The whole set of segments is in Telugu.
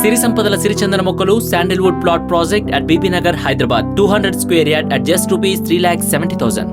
సిరి సంపదల సిరిచందన మొక్కలు sandalwood plot project at Bibi Nagar Hyderabad two hundred square yard at just rupees three lakh seventy thousand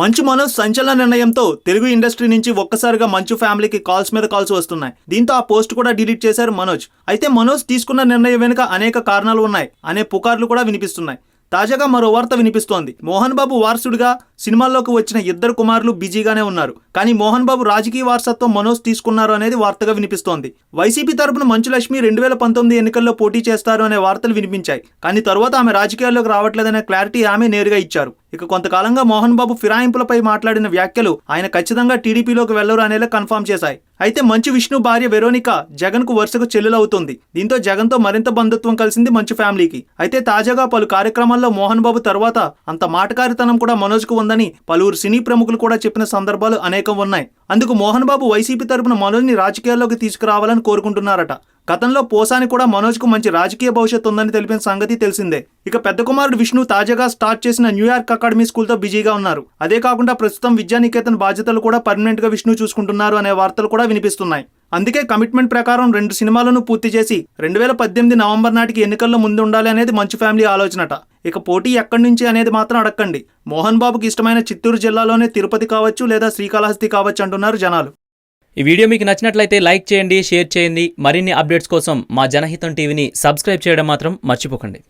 Manchu Manoj సంచలన నిర్ణయంతో తెలుగు ఇండస్ట్రీ నుంచి ఒక్కసారిగా మంచు ఫ్యామిలీకి కాల్స్ మీద కాల్స్ వస్తున్నాయి. దీంతో ఆ పోస్ట్ కూడా డిలీట్ చేశారు మనోజ్. అయితే మనోజ్ తీసుకున్న నిర్ణయం వెనుక అనేక కారణాలు ఉన్నాయి. అనే పుకార్లు కూడా వినిపిస్తున్నాయి. తాజాగా మరో వార్త వినిపిస్తోంది. మోహన్ బాబు వారసుడిగా సినిమాల్లోకి వచ్చిన ఇద్దరు కుమారులు బిజీగానే ఉన్నారు. కానీ మోహన్ బాబు రాజకీయ వారసత్వం మనోజ్ తీసుకున్నారు అనేది వార్తగా వినిపిస్తోంది. వైసీపీ తరపున మంచు లక్ష్మి రెండు వేల పంతొమ్మిది ఎన్నికల్లో పోటీ చేస్తారు అనే వార్తలు వినిపించాయి. కానీ తరువాత ఆమె రాజకీయాల్లోకి రావట్లేదనే క్లారిటీ ఆమె నేరుగా ఇచ్చారు. ఇక కొంతకాలంగా మోహన్ బాబు ఫిరాయింపులపై మాట్లాడిన వ్యాఖ్యలు ఆయన ఖచ్చితంగా టీడీపీలోకి వెళ్ళరు అనేలా కన్ఫర్మ్ చేశాయి. అయితే మంచు విష్ణు భార్య వెరోనిక జగన్కు వరుసకు చెల్లెలవుతుంది. దీంతో జగన్తో మరింత బంధుత్వం కలిసింది మంచు ఫ్యామిలీకి. అయితే తాజాగా పలు కార్యక్రమాల్లో మోహన్ బాబు తర్వాత అంత మాటకారితనం కూడా మనోజ్కు ఉందని పలువురు సినీ ప్రముఖులు కూడా చెప్పిన సందర్భాలు అనేకం ఉన్నాయి. అందుకు మోహన్ బాబు వైసీపీ తరపున మనోజ్ని రాజకీయాల్లోకి తీసుకురావాలని కోరుకుంటున్నారట. గతంలో పోసాని కూడా మనోజ్కు మంచి రాజకీయ భవిష్యత్తు ఉందని తెలిపిన సంగతి తెలిసిందే. ఇక పెద్ద కుమారుడు విష్ణు తాజాగా స్టార్ట్ చేసిన న్యూయార్క్ అకాడమీ స్కూల్తో బిజీగా ఉన్నారు. అదే కాకుండా ప్రస్తుతం విద్యానికేతన్ బాధ్యతలు కూడా పర్మనెంట్గా విష్ణు చూసుకుంటున్నారు అనే వార్తలు కూడా వినిపిస్తున్నాయి. అందుకే కమిట్మెంట్ ప్రకారం రెండు సినిమాలను పూర్తి చేసి రెండు వేల పద్దెనిమిది నవంబర్ నాటికి ఎన్నికల్లో ముందు ఉండాలి అనేది మంచు ఫ్యామిలీ ఆలోచనట. ఇక పోటీ ఎక్కడి నుంచి అనేది మాత్రం అడక్కండి. మోహన్ బాబుకి ఇష్టమైన చిత్తూరు జిల్లాలోనే తిరుపతి కావచ్చు లేదా శ్రీకాళహస్తి కావచ్చు అంటున్నారు జనాలు. ఈ వీడియో మీకు నచ్చినట్లయితే లైక్ చేయండి షేర్ చేయండి. మరిన్ని అప్డేట్స్ కోసం మా జనహితం టీవీని సబ్స్క్రైబ్ చేయడం మాత్రం మర్చిపోకండి.